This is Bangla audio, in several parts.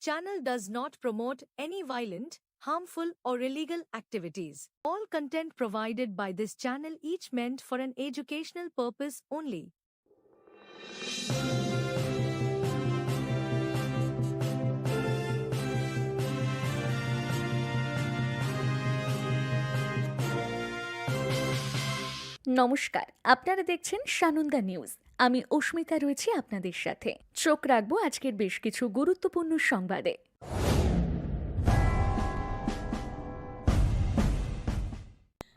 channel does not promote any violent, harmful, or illegal activities. All content provided by this channel each meant for an educational purpose only. নমস্কার আপনারা দেখছেন সানন্দা নিউজ আমি অস্মিতা রয়েছি আপনাদের সাথে। চোখ রাখব আজকের বেশ কিছু গুরুত্বপূর্ণ সংবাদে।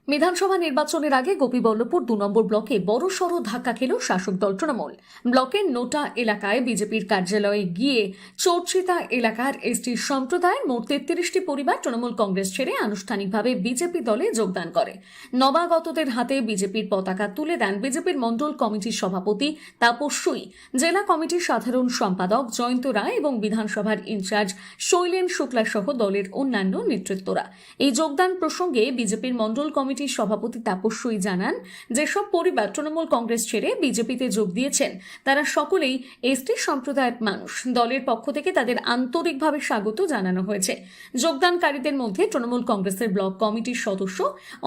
বিধানসভা নির্বাচনের আগে গোপীবল্লভপুর দু নম্বর ব্লকে বড় সড় ধাক্কা খেল শাসক দল তৃণমূল। ব্লকের নোটা এলাকায় বিজেপির কার্যালয়ে গিয়ে চর্চিতা এলাকার এসটি সম্প্রদায়ের মোট তেত্রিশটি পরিবার তৃণমূল কংগ্রেস ছেড়ে আনুষ্ঠানিকভাবে বিজেপি দলে যোগদান করে। নবাগতদের হাতে বিজেপির পতাকা তুলে দেন বিজেপির মণ্ডল কমিটির সভাপতি তাপস্যই জেলা কমিটির সাধারণ সম্পাদক জয়ন্ত রায় এবং বিধানসভার ইনচার্জ শৈলেন শুক্লা সহ দলের অন্যান্য নেতৃত্বরা। এই যোগদান প্রসঙ্গে বিজেপির মণ্ডল কমিটির সভাপতি তাপস্যই জানান, যেসব পরিবার তৃণমূল কংগ্রেস ছেড়ে বিজেপিতে যোগ দিয়েছেন, তারা সকলেই এসটি সম্প্রদায়ের মানুষ। দলের পক্ষ থেকে তাদের আন্তরিকভাবে স্বাগত জানানো হয়েছে। যোগদানকারীদের মধ্যে তৃণমূল কংগ্রেসের ব্লক কমিটির সদস্য,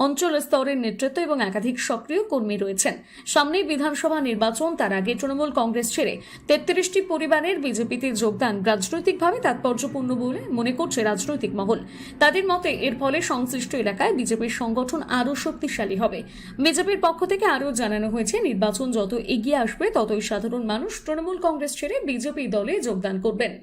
অঞ্চল স্তরের নেতৃত্ব এবং একাধিক সক্রিয় কর্মী রয়েছেন। সামনেই বিধানসভা নির্বাচন, তার আগে তৃণমূল কংগ্রেস ছেড়ে তেত্রিশটি পরিবারের বিজেপিতে যোগদান রাজনৈতিকভাবে তাৎপর্যপূর্ণ বলে মনে করছে রাজনৈতিক মহল। তাদের মতে, এর ফলে সংশ্লিষ্ট এলাকায় বিজেপির সংগঠন আরও শক্তিশালী হবে। বিজেপির পক্ষ থেকে আরও জানানো হয়েছে, নির্বাচন যত এগিয়ে আসবে, ততই সাধারণ মানুষ তৃণমূল কংগ্রেস ছেড়ে বিজেপি দলে যোগদান করবেন।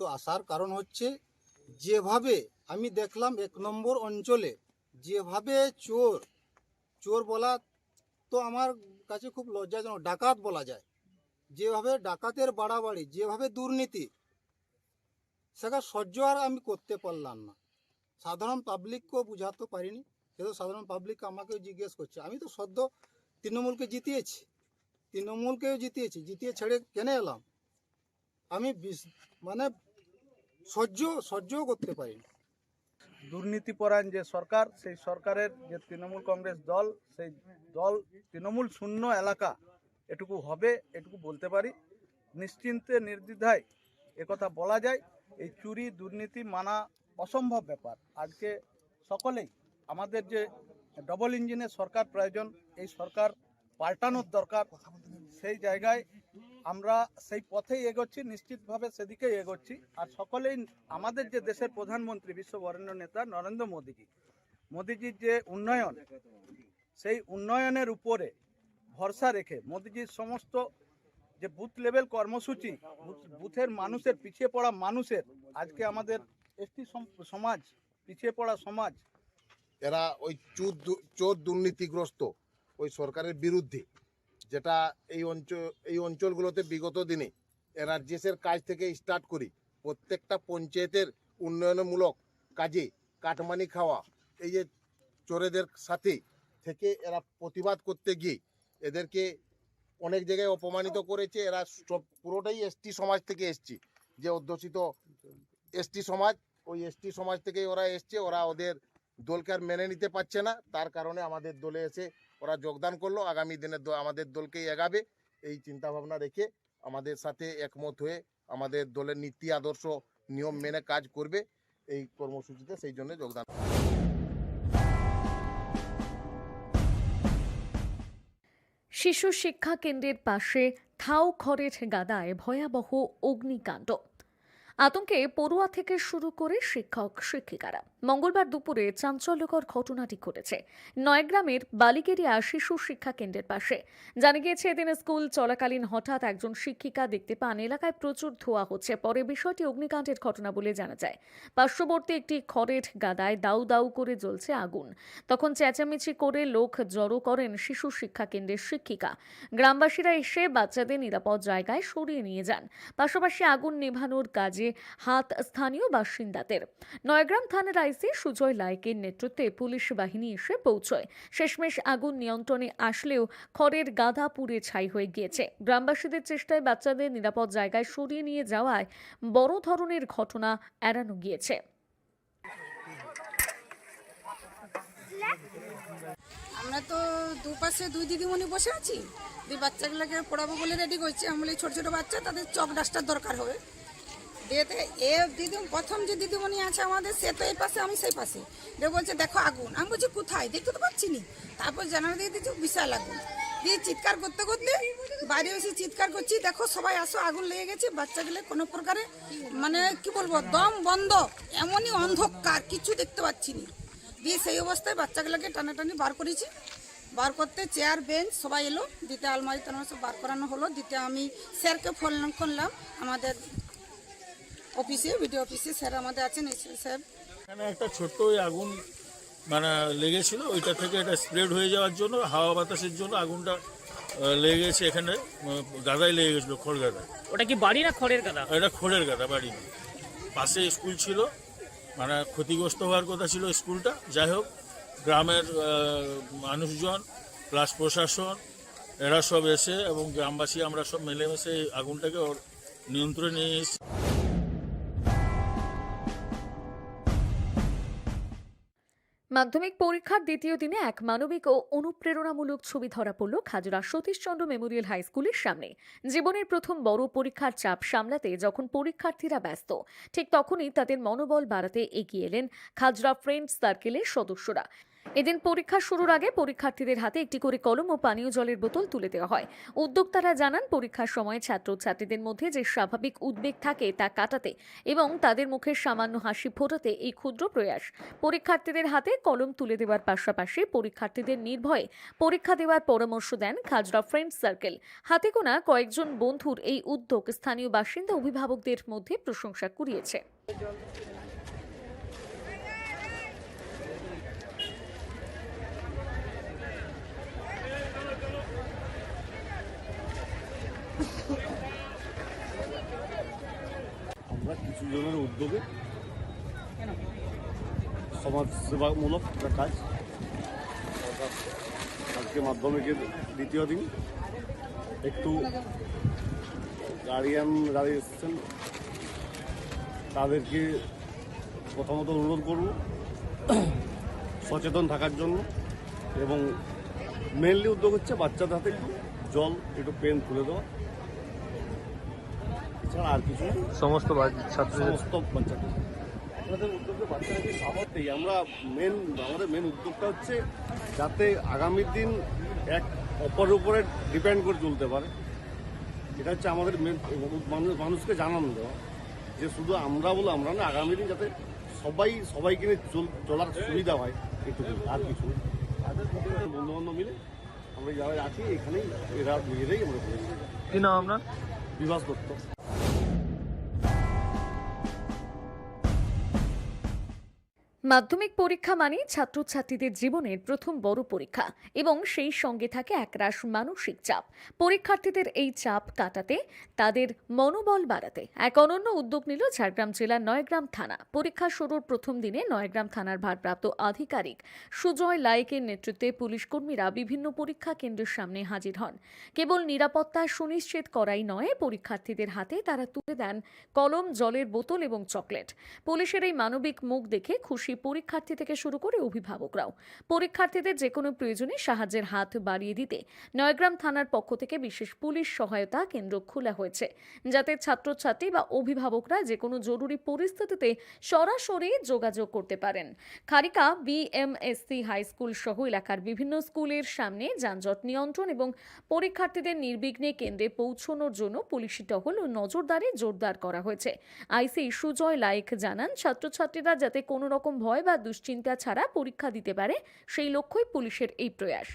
তো আসার কারণ হচ্ছে, যেভাবে আমি দেখলাম এক নম্বর অঞ্চলে যেভাবে চোর চোর বলা তো আমার কাছে খুব লজ্জাজনক, ডাকাত বলা যায়। যেভাবে ডাকাতের বাড়াবাড়ি, যেভাবে দুর্নীতি, সেটা সহ্য আর আমি করতে পারলাম না। সাধারণ পাবলিককেও বুঝাতে পারিনি, কিন্তু সাধারণ পাবলিক আমাকেও জিজ্ঞেস করছে। আমি তো সদ্য তৃণমূলকে জিতিয়েছি, তৃণমূলকেও জিতিয়েছি, জিতিয়ে ছেড়ে কেন এলাম? আমি মানে সহ্য, সহ্যও করতে পারি না দুর্নীতিপরায়ণ যে সরকার, সেই সরকারের যে তৃণমূল কংগ্রেস দল, সেই দল তৃণমূল শূন্য এলাকা, এটুকু হবে, এটুকু বলতে পারি। নিশ্চিন্তে, নির্দ্বিধায় একথা বলা যায়, এই চুরি, দুর্নীতি মানা অসম্ভব ব্যাপার। আজকে সকলেই, আমাদের যে ডবল ইঞ্জিনের সরকার প্রয়োজন, এই সরকার পাল্টানোর দরকার। সেই জায়গায় আমরা সেই পথেই এগোচ্ছি, নিশ্চিতভাবে সেদিকেই এগোচ্ছি। আর সকলেই আমাদের যে দেশের প্রধানমন্ত্রী বিশ্ব বরেণ্য নেতা নরেন্দ্র মোদীজি, মোদীজির যে উন্নয়ন, সেই উন্নয়নের উপরে ভরসা রেখে মোদীজির সমস্ত যে বুথ লেভেল কর্মসূচি বুথের মানুষের, পিছিয়ে পড়া মানুষের, আজকে আমাদের এসটি সমাজ, পিছিয়ে পড়া সমাজ, এরা ওই চোর দুর্নীতিগ্রস্ত, ওই সরকারের বিরুদ্ধে। যেটা এই অঞ্চল, এই অঞ্চলগুলোতে বিগত দিনে এরা জেসের কাজ থেকে স্টার্ট করি, প্রত্যেকটা পঞ্চায়েতের উন্নয়নমূলক কাজে কাটমানি খাওয়া, এই যে চোরেদের সাথে থেকে এরা প্রতিবাদ করতে গিয়ে এদেরকে অনেক জায়গায় অপমানিত করেছে, এরা সব পুরোটাই এসটি সমাজ থেকে এসছে, যে অধ্যুষিত এসটি সমাজ, ওই এসটি সমাজ থেকেই ওরা এসছে, ওরা ওদের দলকে আর মেনে নিতে পারছে না, তার কারণে আমাদের দলে এসে ওরা যোগদান করল। আগামী দিনে আমাদের দলকেই এগাবে। এই চিন্তা ভাবনা রেখে আমাদের সাথে একমত হয়ে আমাদের দলের নীতি, আদর্শ, নিয়ম মেনে কাজ করবে এই কর্মসূচিতে। সেই জন্য যোগদান। শিশু শিক্ষা কেন্দ্রের পাশে ঠাউ খড়ের গাদায় ভয়াবহ অগ্নিকাণ্ড। আতঙ্কে পড়ুয়া থেকে শুরু করে শিক্ষক, শিক্ষিকারা। মঙ্গলবার দুপুরে চাঞ্চল্যকর ঘটনাটি ঘটেছে। নয়গ্রামের বালিগেরিয়া শিশু শিক্ষা কেন্দ্রের পাশে। জানা গিয়েছে, এদিন স্কুল চলাকালীন হঠাৎ একজন শিক্ষিকা দেখতে পান, এলাকায় প্রচুর ধোয়া হচ্ছে। পরে বিষয়টি অগ্নিকাণ্ডের ঘটনা বলে জানা যায়। পার্শ্ববর্তী একটি খড়ের গাদায় দাউ দাউ করে জ্বলছে আগুন। তখন চেঁচামেচি করে লোক জড়ো করেন শিশু শিক্ষা কেন্দ্রের শিক্ষিকা। গ্রামবাসীরা এসে বাচ্চাদের নিরাপদ জায়গায় সরিয়ে নিয়ে যান। পাশাপাশি আগুন নেভানোর কাজে কাজে হাত স্থানীয় বাসিন্দাদের। নয়গ্রাম থানার আইসি সুজয় লাইকের নেতৃত্বে পুলিশ বাহিনী এসে পৌঁছয়। শেষমেশ আগুন নিয়ন্ত্রণে আসলেও খড়ের গাধা পুড়ে ছাই হয়ে গিয়েছে। গ্রামবাসীদের চেষ্টায় বাচ্চাদের নিরাপদ জায়গায় সরিয়ে নিয়ে যাওয়ায় বড় ধরনের ঘটনা এড়ানো গিয়েছে। আমরা তো দুপাশে দুই দিদিমণি বসে আছি। দুই বাচ্চাগুলোকে পড়াবো বলে রেডি করছি। আমি ছোট ছোট বাচ্চা, তাদের চক ডাস্টার দরকার হবে। দিয়েতে এ দিদি প্রথম যে দিদিমণি আছে আমাদের, সে তো এই পাশে, আমি সেই পাশে। দিয়ে বলছে, দেখো আগুন। আমি বলছি, কোথায়? দেখতে তো পাচ্ছি নি। তারপর জানালা দিয়ে দিচ্ছি বিশাল আগুন। দিয়ে চিৎকার করতে করতে বাইরে এসে চিৎকার করছি, দেখো, সবাই আসো, আগুন লেগে গেছে, বাচ্চাগুলো কোনো প্রকারে মানে কি বলব, দম বন্ধ, এমনই অন্ধকার, কিছু দেখতে পাচ্ছি না। দিয়ে সেই অবস্থায় বাচ্চাগুলোকে টানাটানি বার করেছি। বার করতে চেয়ার বেঞ্চ সবাই এলো। দিতে আলমারি টালমারি সব বার করানো হলো। দিতে আমি স্যারকে ফোন করলাম। আমাদের অফিসে ভিডিও অফিসে স্যার আমাদের আছেন সাহেব এখানে একটা ছোট্ট ওই আগুন মানে লেগেছিল। ওইটা থেকে এটা স্প্রেড হয়ে যাওয়ার জন্য হাওয়া বাতাসের জন্য আগুনটা লেগে গেছে এখানে গাদায় লেগে গেছিল খড় গাদায়। ওটা কি বাড়ি না খড়ের গাদা? এটা খড়ের গাদা বাড়ি না। পাশে স্কুল ছিল মানে ক্ষতিগ্রস্ত হওয়ার কথা ছিল স্কুলটা। যাই হোক গ্রামের মানুষজন প্লাস প্রশাসন এরা সব এসে এবং গ্রামবাসী আমরা সব মিলেমিশে আগুনটাকে ওর নিয়ন্ত্রণে নিয়ে এসেছি। মাধ্যমিক পরীক্ষার দ্বিতীয় দিনে এক মানবিক ও অনুপ্রেরণামূলক ছবি ধরা পড়ল খাজুরা সতীশচন্দ্র মেমোরিয়াল হাই স্কুলের সামনে। জীবনের প্রথম বড় পরীক্ষার চাপ সামলাতে যখন পরীক্ষার্থীরা ব্যস্ত, ঠিক তখনই তাদের মনোবল বাড়াতে এগিয়ে এলেন খাজরা ফ্রেন্ডস সার্কেলের সদস্যরা। এদিন পরীক্ষা শুরুর আগে পরীক্ষার্থীদের হাতে একটি করে কলম ও পানীয় জলের বোতল তুলে দেওয়া হয়। উদ্যোক্তারা জানান, পরীক্ষার সময় ছাত্রছাত্রীদের মধ্যে যে স্বাভাবিক উদ্বেগ থাকে তা কাটাতে এবং তাদের মুখের সামান্য হাসি ফোটাতে এই ক্ষুদ্র প্রয়াস। পরীক্ষার্থীদের হাতে কলম তুলে দেওয়ার পাশাপাশি পরীক্ষার্থীদের নির্ভয়ে পরীক্ষা দেওয়ার পরামর্শ দেন খাজরা ফ্রেন্ডস সার্কেল। হাতে গোনা কয়েকজন বন্ধুর এই উদ্যোগ স্থানীয় বাসিন্দা অভিভাবকদের মধ্যে প্রশংসা কুড়িয়েছে আমরা কিছু জনের উদ্যোগে। সমাজ সেবামূলক একটা কাজ। আজকে মাধ্যমিকের দ্বিতীয় দিন। একটু গার্ডিয়ান যারা এসেছেন, তাদেরকে প্রথমত অনুরোধ করব সচেতন থাকার জন্য এবং মেনলি উদ্যোগ হচ্ছে বাচ্চাদের হাতে একটু জল, একটু পেন তুলে দেওয়া। এছাড়া আর কিছু। সমস্ত ছাত্র সমস্ত বাচ্চাদের আমাদের উদ্যোগে বাচ্চাদেরকে সামর্থ্যেই আমরা মেন আমাদের মেন উদ্যোগটা হচ্ছে যাতে আগামী দিন এক অপর উপরে ডিপেন্ড করে চলতে পারে। এটা হচ্ছে আমাদের মেন মানুষ মানুষকে জানানো দেওয়া। যে শুধু আমরা বলে আমরা না আগামী দিন যাতে সবাই সবাইকে নিয়ে চল- চলার সুবিধা হয় আর কিছু। বন্ধু বান্ধব মিলে আমরা যারা আছি এখানেই এরা নিজেরাই আমরা কি নাম আপনার? বিভাস দত্ত। মাধ্যমিক পরীক্ষা মানে ছাত্রছাত্রীদের জীবনের প্রথম বড় পরীক্ষা এবং সেই সঙ্গে থাকে একরাশ মানসিক চাপ। পরীক্ষার্থীদের এই চাপ কাটাতে, তাদের মনোবল বাড়াতে। এক অনন্য উদ্যোগ নিল ঝাড়গ্রাম জেলার নয়গ্রাম থানা। পরীক্ষা শুরুর প্রথম দিনে নয়গ্রাম থানার ভারপ্রাপ্ত আধিকারিক সুজয় লাইকের নেতৃত্বে পুলিশ কর্মীরা বিভিন্ন পরীক্ষা কেন্দ্রের সামনে হাজির হন। কেবল নিরাপত্তা সুনিশ্চিত করাই নয়, পরীক্ষার্থীদের হাতে তারা তুলে দেন কলম, জলের বোতল এবং চকলেট। পুলিশের এই মানবিক মুখ দেখে খুশি পরীক্ষার্থী থেকে শুরু করে অভিভাবকরাও। পরীক্ষার্থীদের যে কোনো প্রয়োজনে সাহায্যের হাত বাড়িয়ে দিতে নয়গ্রাম থানার পক্ষ থেকে বিশেষ পুলিশ সহায়তা কেন্দ্র খোলা হয়েছে, যাতে ছাত্রছাত্রী বা অভিভাবকরা যে কোনো জরুরি পরিস্থিতিতে সরাসরি যোগাযোগ করতে পারেন। খারিকা বিএমএসসি হাই স্কুল সহ এলাকার বিভিন্ন স্কুলের সামনে যানজট নিয়ন্ত্রণ এবং পরীক্ষার্থীদের নির্বিঘ্নে কেন্দ্রে পৌঁছানোর জন্য পুলিশি টহল ও নজরদারি জোরদার করা হয়েছে। আইসি সুজয় লাইক জানান, ছাত্রছাত্রীরা যাতে কোনো রকম ভয় বা দুশ্চিন্তা ছাড়া পরীক্ষা দিতে পারে, সেই লক্ষ্যই পুলিশের এই প্রয়াস।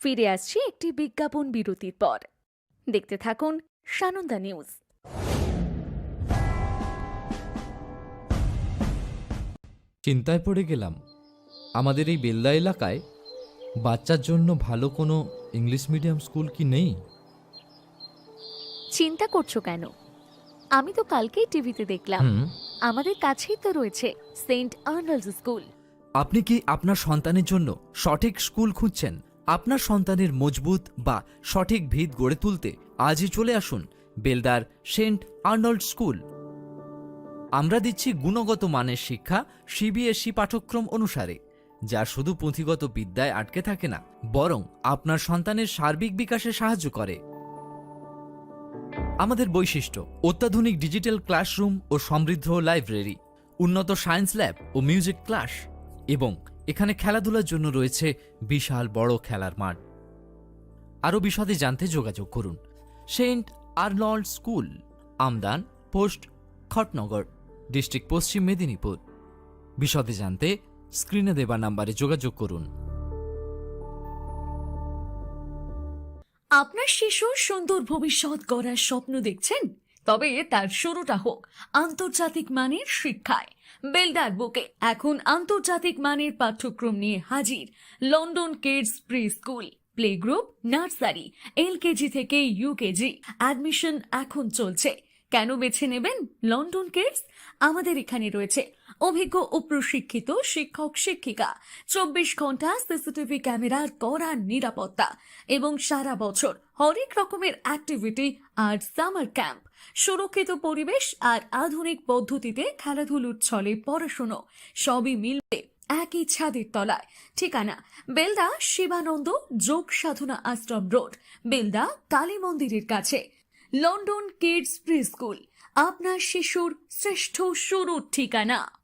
ফিরে আসছি একটি বিজ্ঞাপন বিরতির পর। দেখতে থাকুন সানন্দা নিউজ। চিন্তায় পড়ে গেলাম। আমাদের এই বেলদা এলাকায় বাচ্চার জন্য ভালো কোনো ইংলিশ মিডিয়াম স্কুল কি নেই? চিন্তা করছ কেন? আমি তো কালকেই টিভিতে দেখলাম। হুম। আমাদের কাছেই তো রয়েছে সেন্ট আর্নল্ডস স্কুল। আপনি কি আপনার সন্তানের জন্য সঠিক স্কুল খুঁজছেন? আপনার সন্তানের মজবুত বা সঠিক ভিত গড়ে তুলতে আজই চলে আসুন বেলদার সেন্ট আর্নল্ড স্কুল। আমরা দিচ্ছি গুণগত মানের শিক্ষা সিবিএসই পাঠ্যক্রম অনুসারে। যা শুধু পুঁথিগত বিদ্যায় আটকে থাকে না, বরং আপনার সন্তানের সার্বিক বিকাশে সাহায্য করে। আমাদের বৈশিষ্ট্য, অত্যাধুনিক ডিজিটাল ক্লাসরুম ও সমৃদ্ধ লাইব্রেরি, উন্নত সায়েন্স ল্যাব ও মিউজিক ক্লাস, এবং এখানে খেলাধুলার জন্য রয়েছে বিশাল বড় খেলার মাঠ। আরও বিশদে জানতে যোগাযোগ করুন। Saint Arnold school, Amdan, post Khatnagar, district Paschim Medinipur. বিশদে জানতে স্ক্রিনে দেওয়া নাম্বারে যোগাযোগ করুন। আপনার শিশুর সুন্দর ভবিষ্যৎ গড়ার স্বপ্ন দেখছেন? তবে তার শুরুটা হোক আন্তর্জাতিক মানের শিক্ষায়। বেলদার বুকে এখন আন্তর্জাতিক মানের পাঠ্যক্রম নিয়ে হাজির London kids preschool playgroup nursery, LKG থেকে ইউকেজি। অ্যাডমিশন এখন চলছে। কেন বেছে নেবেন লন্ডন কিডস? আমাদের এখানে রয়েছে অভিজ্ঞ ও প্রশিক্ষিত শিক্ষক, শিক্ষিকা। চব্বিশ ঘণ্টা সিসিটিভি ক্যামেরার কড়া নিরাপত্তা এবং সারা বছর হরেক রকমের অ্যাক্টিভিটি আর সামার ক্যাম্প সুরক্ষিত পরিবেশ আর আধুনিক পদ্ধতিতে খেলাধুলোর ছলে পড়াশুনো, সবই মিলবে একই ছাদের তলায়। ঠিকানা, বেলদা শিবানন্দ যোগ সাধনা আশ্রম রোড, বেলদা কালী মন্দিরের কাছে। লন্ডন কিডস প্রি স্কুল, আপনার শিশুর শ্রেষ্ঠ শুরুর ঠিকানা।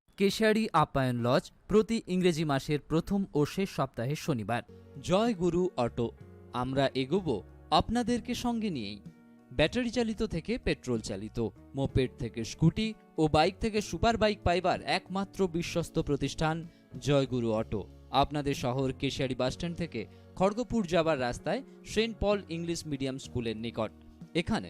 কেশিয়ারি আপ্যায়ন লজ প্রতি ইংরেজি মাসের প্রথম ও শেষ সপ্তাহে শনিবার। জয় গুরু অটো, আমরা এগোব আপনাদেরকে সঙ্গে নিয়েই। ব্যাটারি চালিত থেকে পেট্রোল চালিত, মোপেড থেকে স্কুটি ও বাইক থেকে সুপার বাইক পাইবার একমাত্র বিশ্বস্ত প্রতিষ্ঠান জয়গুরু অটো। আপনাদের শহর কেশিয়ারি বাসস্ট্যান্ড থেকে খড়গপুর যাবার রাস্তায় সেন্ট পল ইংলিশ মিডিয়াম স্কুলের নিকট। এখানে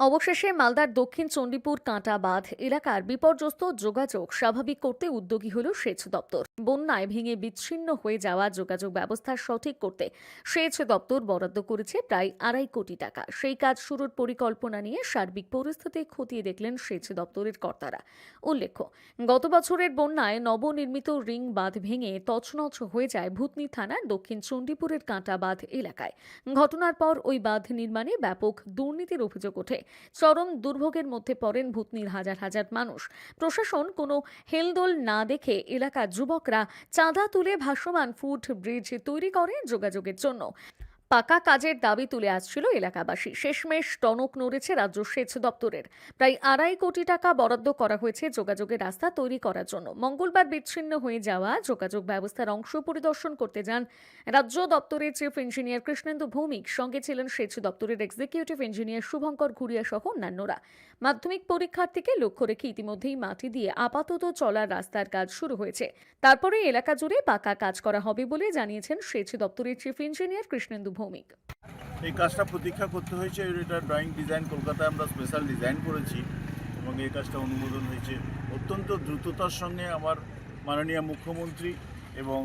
অবশেষে মালদার দক্ষিণ চণ্ডীপুর কাঁটা বাঁধ এলাকার বিপর্যস্ত যোগাযোগ স্বাভাবিক করতে উদ্যোগী হল সেচ দপ্তর। বন্যায় ভেঙে বিচ্ছিন্ন হয়ে যাওয়া যোগাযোগ ব্যবস্থা সঠিক করতে সেচ দপ্তর বরাদ্দ করেছে প্রায় আড়াই কোটি টাকা। সেই কাজ শুরুর পরিকল্পনা নিয়ে সার্বিক পরিস্থিতি খতিয়ে দেখলেন সেচ দপ্তরের কর্তারা। উল্লেখ্য, গত বছরের বন্যায় নবনির্মিত রিং বাঁধ ভেঙে তছনছ হয়ে যায় ভূতনি থানার দক্ষিণ চণ্ডীপুরের কাঁটা বাঁধ এলাকায়। ঘটনার পর ওই বাঁধ নির্মাণে ব্যাপক দুর্নীতির অভিযোগ ওঠে। চরম দুর্ভোগের মধ্যে পড়েন ভূতনির হাজার হাজার মানুষ। প্রশাসন কোনো হেলদোল না দেখে এলাকার যুবকরা চাঁদা তুলে ভাসমান ফুট ব্রিজ তৈরি করে যোগাযোগের জন্য। পাকা কাজের দাবি তুলে আসছিল এলাকাবাসী। শেষমেশ টনক নড়েছে রাজ্য সেচ দপ্তরের। প্রায় আড়াই কোটি টাকা বরাদ্দ করা হয়েছে যোগাযোগের রাস্তা তৈরি করার জন্য। মঙ্গলবার বিচ্ছিন্ন হয়ে যাওয়া যোগাযোগ ব্যবস্থার অংশ পরিদর্শন করতে যান রাজ্য দপ্তরের চিফ ইঞ্জিনিয়ার কৃষ্ণেন্দু ভৌমিক। সঙ্গে ছিলেন সেচ দপ্তরের এক্সিকিউটিভ ইঞ্জিনিয়ার শুভঙ্কর ঘুরিয়া সহ অন্যান্যরা। মাধ্যমিক পরীক্ষার্থীকে লক্ষ্য রেখে ইতিমধ্যেই মাটি দিয়ে আপাতত চলার রাস্তার কাজ শুরু হয়েছে। তারপরে এলাকা জুড়ে পাকা কাজ করা হবে বলে জানিয়েছেন সেচ দপ্তরের চিফ ইঞ্জিনিয়ার কৃষ্ণেন্দু ভৌমিক। এই কাজটা প্রতীক্ষা করতে হয়েছে এটা ড্রয়িং ডিজাইন কলকাতায় আমরা স্পেশাল ডিজাইন করেছি এবং এই কাজটা অনুমোদন হয়েছে। অত্যন্ত দ্রুততার সঙ্গে আমার মাননীয় মুখ্যমন্ত্রী এবং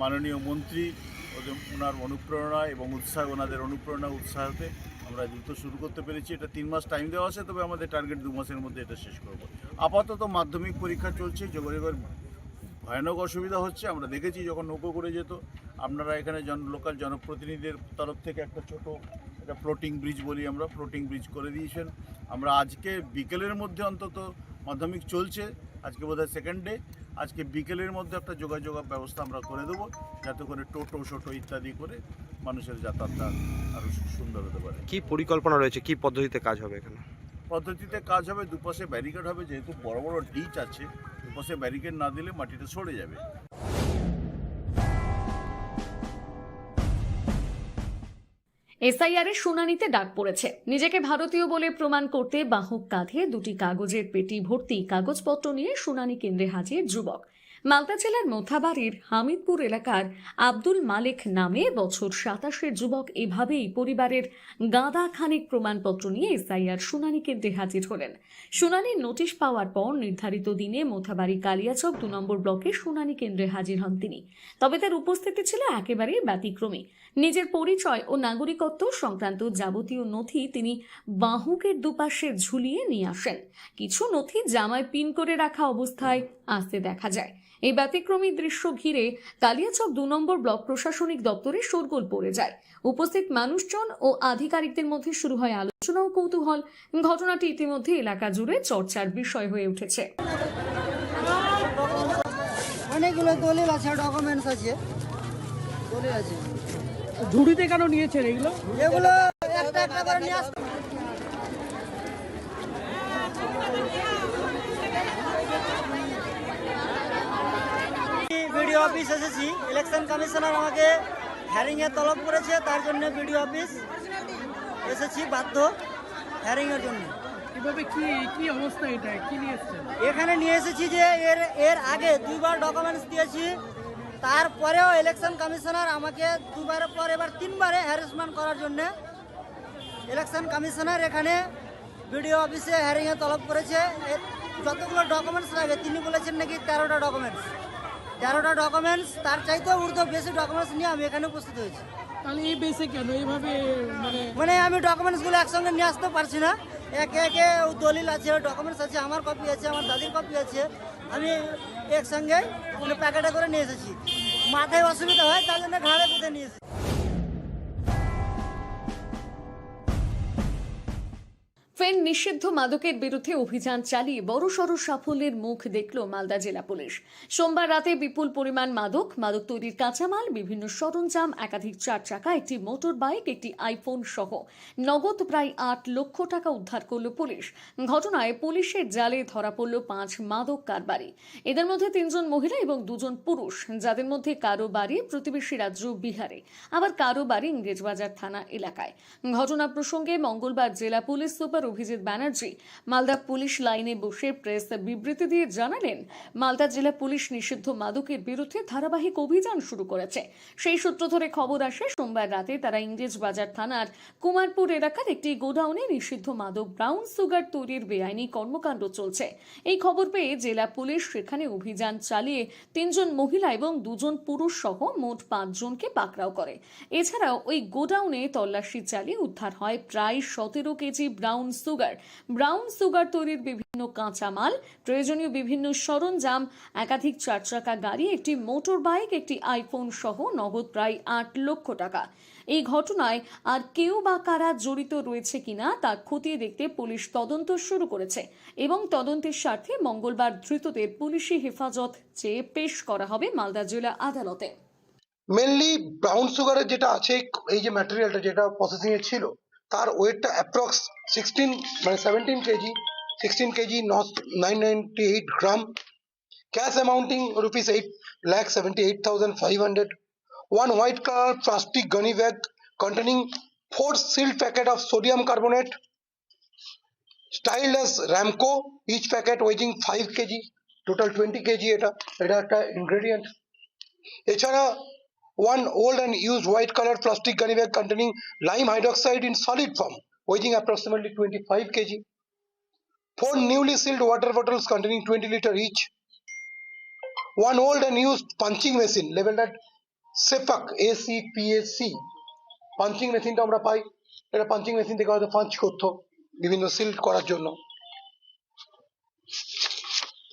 মাননীয় মন্ত্রী ওনার অনুপ্রেরণা এবং উৎসাহ, ওনাদের অনুপ্রেরণা উৎসাহতে আমরা দ্রুত শুরু করতে পেরেছি। এটা তিন মাস টাইম দেওয়া আছে, তবে আমাদের টার্গেট দু মাসের মধ্যে এটা শেষ করব। আপাতত মাধ্যমিক পরীক্ষা চলছে যোগাযোগের ভয়ানক অসুবিধা হচ্ছে। আমরা দেখেছি যখন নৌকো করে যেত আপনারা এখানে জন লোকাল জনপ্রতিনিধিদের তরফ থেকে একটা ছোট একটা ফ্লোটিং ব্রিজ বলি আমরা ফ্লোটিং ব্রিজ করে দিয়েছেন। আমরা আজকে বিকেলের মধ্যে অন্তত মাধ্যমিক চলছে আজকে বোধহয় সেকেন্ড ডে আজকে বিকেলের মধ্যে একটা যোগাযোগ ব্যবস্থা আমরা করে দেবো যাতে করে টোটো শোটো ইত্যাদি করে মানুষের যাতায়াতটা আরও সুন্দর হতে পারে। কি পরিকল্পনা রয়েছে? কি পদ্ধতিতে কাজ হবে এখানে? পদ্ধতিতে কাজ হবে দুপাশে ব্যারিকেড হবে যেহেতু বড় বড় ডিচ আছে দুপাশে ব্যারিকেড না দিলে মাটিটা সরে যাবে। এসআইআর এর শুনানিতে ডাক পড়েছে। নিজেকে ভারতীয় বলে প্রমাণ করতে বাহক কাঁধে দুটি কাগজের পেটি ভর্তি কাগজপত্র নিয়ে শুনানি কেন্দ্রে হাজির যুবক। মালদা জেলার মোথাবাড়ির হামিদপুর এলাকার আব্দুল মালেক নামে বছর সাতাশের যুবক এভাবেই পরিবারের গাঁদা খানিক প্রমাণপত্র নিয়ে এসআইআর শুনানি কেন্দ্রে হাজির হলেন। শুনানির নোটিশ পাওয়ার পর নির্ধারিত দিনে মোথাবাড়ি কালিয়াচক দু নম্বর ব্লকে শুনানি কেন্দ্রে হাজির হন তিনি। তবে তার উপস্থিতি ছিল একেবারেই ব্যতিক্রমী। নিজের পরিচয় ও নাগরিকত্ব সংক্রান্ত যাবতীয় নথি তিনি বাহুকের দুপাশে ঝুলিয়ে নিয়ে আসেন। কিছু নথি জামায় পিন করে রাখা অবস্থায় আসতে দেখা যায়। এই ব্যতিক্রমী দৃশ্য ঘিরে কালিয়াচক দু নম্বর ব্লক প্রশাসনিক দপ্তরে শোরগোল পড়ে যায়। উপস্থিত মানুষজন ও আধিকারিকদের মধ্যে শুরু হয় আলোচনা ও কৌতূহল। ঘটনাটি ইতিমধ্যে এলাকা জুড়ে চর্চার বিষয় হয়ে উঠেছে। অনেকগুলো দলিল আছে ডকুমেন্টস আছে। দলিল আছে। ঝুড়িতে কেন নিয়েছেন এগুলো? এগুলো একটা একটা করে নিয়ে আসতে বিডিও অফিস এসেছি। ইলেকশন কমিশনার আমাকে হ্যারিং এর তলব করেছে তার জন্য বিডিও অফিস এসেছি বাধ্য হ্যারিং এর জন্য। কীভাবে কি কি অবস্থা এটা? কি নিয়ে এখানে নিয়ে এসেছি যে এর এর আগে দুইবার ডকুমেন্টস দিয়েছি তারপরেও ইলেকশন কমিশনার আমাকে দুবারের পর এবার তিনবারে হ্যারাসমেন্ট করার জন্য ইলেকশন কমিশনার এখানে বিডিও অফিসে হ্যারিংয়ে তলব করেছে। যতগুলো ডকুমেন্টস লাগে তিনি বলেছেন নাকি তেরোটা ডকুমেন্টস তেরোটা ডকুমেন্টস তার চাইতেও ঊর্ধ্ব বেশি ডকুমেন্টস নিয়ে আমি এখানে উপস্থিত হয়েছি। তাহলে এই বেসে কেন? এইভাবে মানে মানে আমি ডকুমেন্টসগুলো একসঙ্গে নিয়ে আসতে পারছি না। একে একে দলিল আছে ডকুমেন্টস আছে আমার কপি আছে আমার দাদির কপি আছে। আমি একসঙ্গে মানে প্যাকেটে করে নিয়ে এসেছি। মাথায় অসুবিধা হয় তার জন্য ঘাড়ে বেঁধে নিয়ে এসেছি। ফের নিষিদ্ধ মাদকের বিরুদ্ধে অভিযান চালিয়ে বড়সড় সাফল্যের মুখ দেখল মালদা জেলা পুলিশ। সোমবার রাতে বিপুল পরিমাণ মাদক মাদক তৈরির কাঁচামাল, বিভিন্ন সরঞ্জাম, একাধিক চার চাকা, একটি মোটর বাইক, একটি আইফোন সহ নগদ প্রায় আট লক্ষ টাকা উদ্ধার করল পুলিশ। ঘটনায় পুলিশের জালে ধরা পড়ল পাঁচ মাদক কারবারি। এদের মধ্যে তিনজন মহিলা এবং দুজন পুরুষ, যাদের মধ্যে কারও বাড়ি প্রতিবেশী রাজ্য বিহারে, আবার কারও বাড়ি ইংরেজবাজার থানা এলাকায়। ঘটনা প্রসঙ্গে মঙ্গলবার জেলা police super Abhijit Banerjee. Malda police লাইনে বসে প্রেস বিবৃতি দিয়ে জানালেন, মালদা জেলা পুলিশ নিষিদ্ধ মাদকের বিরুদ্ধে ধারাবাহিক অভিযান শুরু করেছে। সেই সূত্র ধরে খবর আসে, সোমবার রাতে তারা ইংরেজ বাজার থানার কুমারপুর এলাকার একটি গোডাউনে নিষিদ্ধ মাদক ব্রাউন সুগার তৈরির বেআইনি কর্মকাণ্ড চলছে। এই খবর পেয়ে জেলা পুলিশ সেখানে অভিযান চালিয়ে তিনজন মহিলা এবং দুজন পুরুষ সহ মোট পাঁচজনকে পাকড়াও করে। এছাড়াও ওই গোডাউনে তল্লাশি চালিয়ে উদ্ধার হয় প্রায় সতেরো kg brown sugar. Brown sugar তৈরির বিভিন্ন কাঁচামাল, প্রয়োজনীয় বিভিন্ন সরঞ্জাম, একাধিক চার চাকা গাড়ি, একটি মোটর বাইক একটি আইফোন সহ নগদ প্রায় আট লক্ষ টাকা। এই ঘটনায় আর কেউ বা কারা জড়িত রয়েছে কিনা তা খতিয়ে দেখতে পুলিশ তদন্ত শুরু করেছে এবং তদন্তের স্বার্থে মঙ্গলবার ধৃতদের পুলিশি হেফাজত চেয়ে পেশ করা হবে মালদা জেলা আদালতে। মেনলি ব্রাউন সুগারের যেটা আছে, এই যে ম্যাটেরিয়ালটা যেটা প্রসেসিং এ ছিল তার ওয়েটটা অ্যাপ্রক্স সিক্সটিন মানে seventeen kg sixteen kg nine ninety eight gram cash amounting rupees eight lakh seventy eight thousand five hundred one white colour plastic gunny bag containing four sealed packet of sodium carbonate. Styled as ramco, each packet weighing 5 kg, total 20 kg এটা এটা একটা ingredient. এছাড়া one old and used white color plastic gunny bag containing lime hydroxide in solid form weighing approximately 25 kg four newly sealed water bottles containing 20 liter each one old and used punching machine labeled at P A C punching মেশিনটা আমরা পাই এটা পাঞ্চিং মেশিন থেকে হয়তো পাঞ্চ করতো বিভিন্ন সিল করার জন্য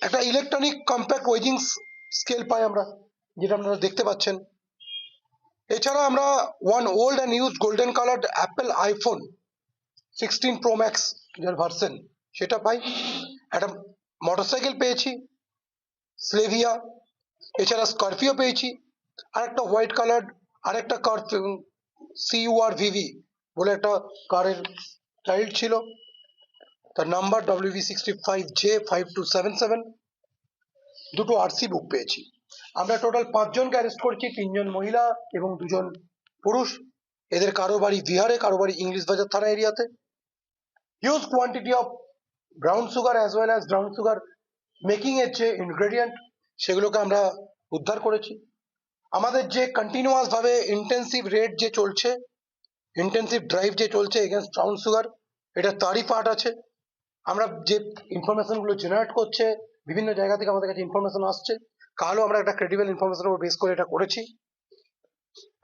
একটা ইলেকট্রনিক কম্প্যাক্ট ওয়েজিং স্কেল পাই আমরা যেটা আপনারা দেখতে পাচ্ছেন এছাড়া আমরা one old and used golden coloured Apple iPhone sixteen pro max যার ভার্সন সেটা পাই। একটা মোটরসাইকেল পেয়েছি স্লেভিয়া এছাড়া স্করপিও পেয়েছি আর একটা হোয়াইট কালার আর একটা কার সিইউআর ভিভি বলে একটা কারের চাইল্ড ছিল। তার number WV sixty five J five two seven seven দুটো আরসি বুক পেয়েছি। আমরা টোটাল পাঁচজনকে অ্যারেস্ট করেছি, তিনজন মহিলা এবং দুজন পুরুষ। এদের কারও বাড়ি বিহারে কারও বাড়ি ইংলিশ বাজার থানা এরিয়াতে। Huge quantity of brown sugar as well as brown sugar making এর যে ইনগ্রেডিয়েন্ট সেগুলোকে আমরা উদ্ধার করেছি। আমাদের যে কন্টিনিউয়াস ভাবে ইন্টেন্সিভ রেট যে চলছে ইন্টেন্সিভ ড্রাইভ যে চলছে এগেনস্ট ব্রাউন সুগার এটা তারই পার্ট আছে। আমরা যে ইনফরমেশনগুলো জেনারেট করছে, বিভিন্ন জায়গা থেকে আমাদের কাছে ইনফরমেশন আসছে। কালও আমরা একটা ক্রেডিবল ইনফরমেশনের উপর বেস করে এটা করেছি।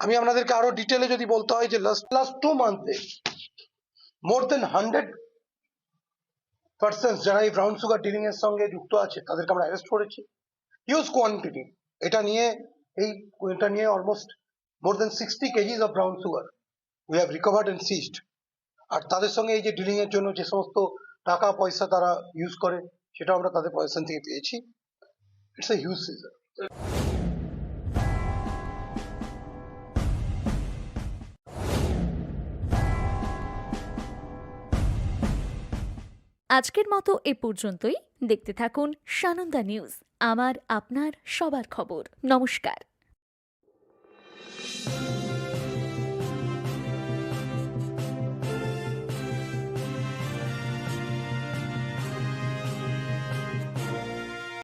আমি আপনাদেরকে আরও ডিটেলে যদি বলতে হয় যে লাস্ট লাস্ট টু মান্থে মোর দেন হান্ড্রেড পার্সেন্ট যারা এই ব্রাউন সুগার ডিলিং এর সঙ্গে যুক্ত আছে, তাদেরকে আমরা অ্যারেস্ট করেছি। হিউজ কোয়ান্টিটি এটা নিয়ে এই, এটা নিয়ে almost more than sixty kgs of brown sugar we have recovered and seized আর তাদের সঙ্গে এই যে ডিলিং এর জন্য যে সমস্ত টাকা পয়সা তারা ইউজ করে সেটা আমরা তাদের পয়সা থেকে পেয়েছি। It's a huge season. আজকের মতো এ পর্যন্তই। দেখতে থাকুন সানন্দা নিউজ। আমার, আপনার, সবার খবর। নমস্কার।